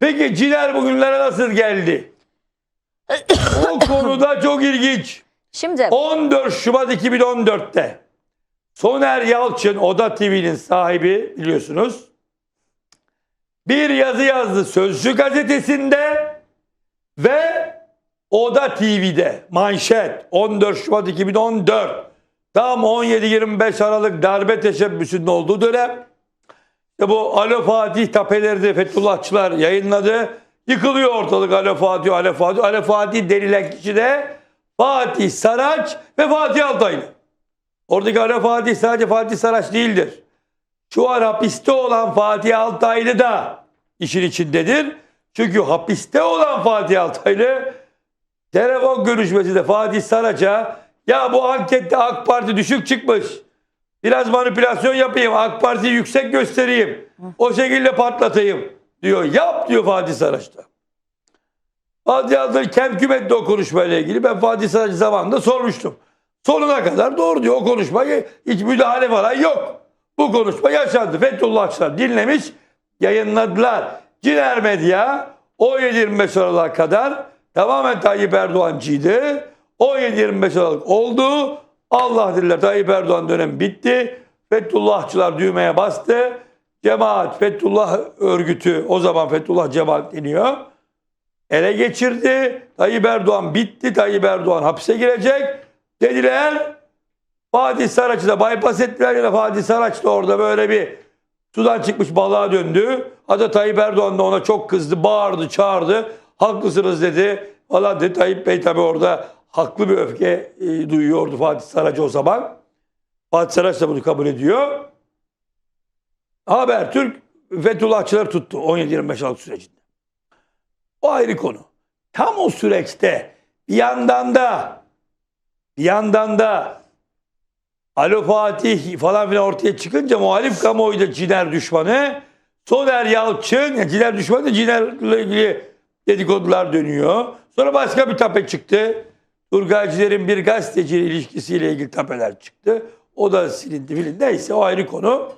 Peki Ciner bugünlere nasıl geldi? o konuda çok ilginç. Şimdi 14 Şubat 2014'te Soner Yalçın Oda TV'nin sahibi biliyorsunuz. Bir yazı yazdı Sözcü gazetesinde ve Oda TV'de manşet 14 Şubat 2014 tam 17-25 Aralık darbe teşebbüsünün olduğu dönem işte bu Alo Fatih tapeleri de Fethullahçılar yayınladı. Yıkılıyor ortalık Alo Fatih, Alo Fatih. Alo Fatih denilen kişi de Fatih Saraç ve Fatih Altaylı. Oradaki Alo Fatih sadece Fatih Saraç değildir. Şu an hapiste olan Fatih Altaylı da işin içindedir. Çünkü hapiste olan Fatih Altaylı telefon görüşmesinde Fatih Saraç'a ya bu ankette AK Parti düşük çıkmış. Biraz manipülasyon yapayım. AK Parti'yi yüksek göstereyim. O şekilde patlatayım diyor. Yap diyor Fatih Saraç'ta. Fatih Altaylı kemküm etti o konuşmayla ilgili. Ben Fatih Saraç zamanında sormuştum. Sonuna kadar doğru diyor. O konuşmayı hiç müdahale falan yok. Bu konuşma yaşandı. Fethullahçılar dinlemiş, yayınladılar. Ciner Medya 17-25 Aralık'a kadar tamamen Tayyip Erdoğancıydı. 17-25 Aralık oldu. Allah diller Tayyip Erdoğan dönemi bitti. Fethullahçılar düğmeye bastı. Cemaat Fethullah örgütü o zaman Fethullah Cemaat deniyor. Ele geçirdi. Tayyip Erdoğan bitti. Tayyip Erdoğan hapse girecek. Dediler Fatih Saraç'ı da bypass ettiler ya da Fatih Saraç da orada böyle bir sudan çıkmış balığa döndü. Hatta Tayyip Erdoğan da ona çok kızdı, bağırdı, çağırdı. Haklısınız dedi. Valla dedi Tayyip Bey tabi orada haklı bir öfke e, duyuyordu Fatih Saraç o zaman. Fatih Saraç da bunu kabul ediyor. Habertürk Fethullahçıları tuttu 17-25 Aralık sürecinde. O ayrı konu. Tam o süreçte bir yandan da bir yandan da Alo Fatih falan filan ortaya çıkınca muhalif kamuoyu da Ciner düşmanı. Soner Yalçın, Ciner düşmanı da Ciner'le ilgili dedikodular dönüyor. Sonra başka bir tape çıktı. Turgaycıların bir gazeteci ilişkisiyle ilgili tapeler çıktı. O da silindi filan. Neyse o ayrı konu.